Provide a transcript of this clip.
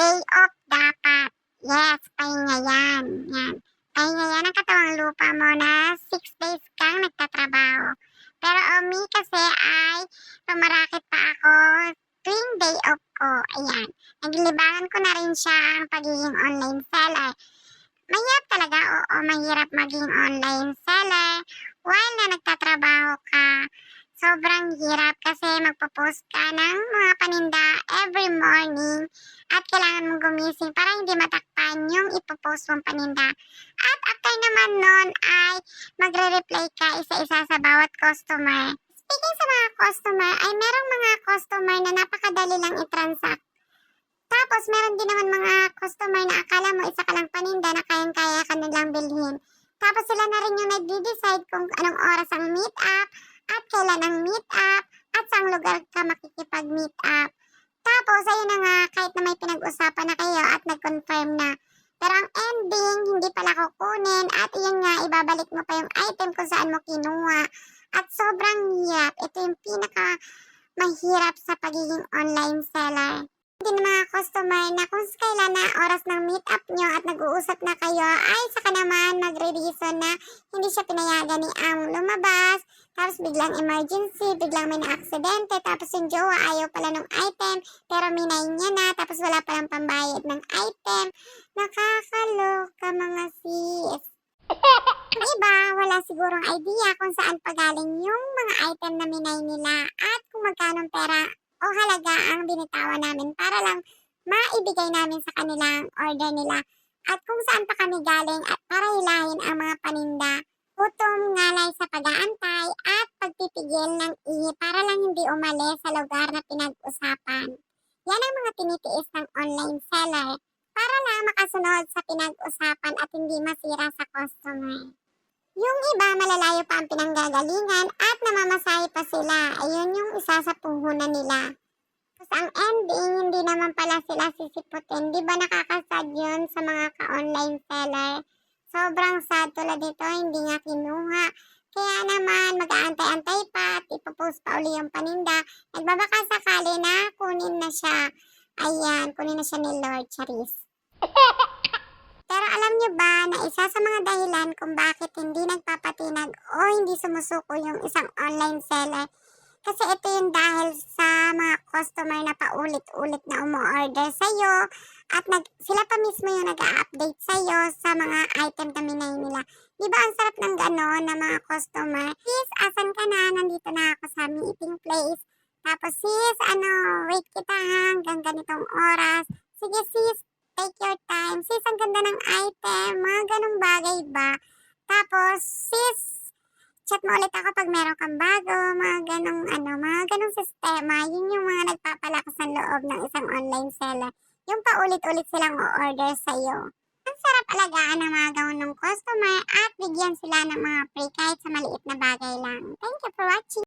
day off dapat. Yes, pahinga yan. Yan. Pahinga yan ang katawang lupa mo na 6 days kang nagtatrabaho. Pero Omi kasi ay tumarakit pa ako tuwing day off ko. Ayan. Naglilibangan ko na rin siya ang pagiging online seller. Mahirap talaga, oo, mahirap maging online seller while na nagtatrabaho ka. Sobrang hirap kasi magpo-post ka ng mga paninda every morning at kailangan mong gumising para hindi matakpan yung ipopost mong paninda. At after naman nun ay magre-reply ka isa-isa sa bawat customer. Speaking sa mga customer, ay merong mga customer na napakadali lang i-transact. Tapos meron din naman mga customer na akala mo isa ka lang paninda na kayang-kaya ka nilang bilhin. Tapos sila na rin yung nagde-decide kung anong oras ang meet up at kailan ang meet up at saan lugar ka makikipag-meet up. Tapos, ayun na nga, kahit na may pinag-usapan na kayo at nag-confirm na. Pero ang ending, hindi pala kukunin at yun nga, ibabalik mo pa yung item kung saan mo kinuha. At sobrang hirap. Ito yung pinaka mahirap sa pagiging online seller. Hindi ng mga customer na kung kailan na oras ng meet up nyo at nag-uusap na kayo, ay saka naman magre-reason na hindi siya pinayagan ni Am lumabas. Tapos biglang emergency, biglang may na-aksidente, tapos yung jowa ayaw pala ng item, pero minay niya na, tapos wala palang pambayad ng item. Nakakaloka mga sis. Yung iba, wala sigurong idea kung saan pagaling yung mga item na minay nila at kung magkano pera o halaga ang binitawan namin para lang maibigay namin sa kanilang order nila at kung saan pa kami galing at para hilahin ang mga paninda. Gutom, ngalay sa pag-aantay pagpipigil ng ihi para lang hindi umalis sa lugar na pinag-usapan. Yan ang mga tinitiis ng online seller para lang makasunod sa pinag-usapan at hindi masira sa customer. Yung iba malalayo pa ang pinanggagalingan at namamasahe pa sila. Ayun yung isa sa puhunan nila. Tapos ang ending, hindi naman pala sila sisiputin. Di ba nakakasad yun sa mga ka-online seller? Sobrang sad tulad nito, hindi nga kinuha. Kaya naman, mag-aantay-antay pa at ipopost pa uli yung paninda. Nagbabaka sakali na kunin na siya. Ayan, kunin na siya ni Lord Charis. Pero alam niyo ba na isa sa mga dahilan kung bakit hindi nagpapatinag o hindi sumusuko yung isang online seller? Kasi ito yung dahil sa mga customer na paulit-ulit na umu-order sa'yo at nag, sila pa mismo yung nag-update sa'yo sa mga item na minay nila. Di ba ang sarap ng gano'n na mga customer? Sis, asan ka na? Nandito na ako sa meeting place. Tapos sis, ano, wait kita hanggang ganitong oras. Sige sis, take your time. Sis, ang ganda ng item. Mga ganong bagay ba? Tapos, sis, chat mo ulit ako pag meron kang bago. Mga ganong, ano, mga ganong sistema. Yun yung mga nagpapalakas ng loob ng isang online seller. Yung paulit-ulit silang o-order sa'yo. Ang sarap alagaan ng mga gawin ng customer at bigyan sila ng mga free kahit sa maliit na bagay lang. Thank you for watching.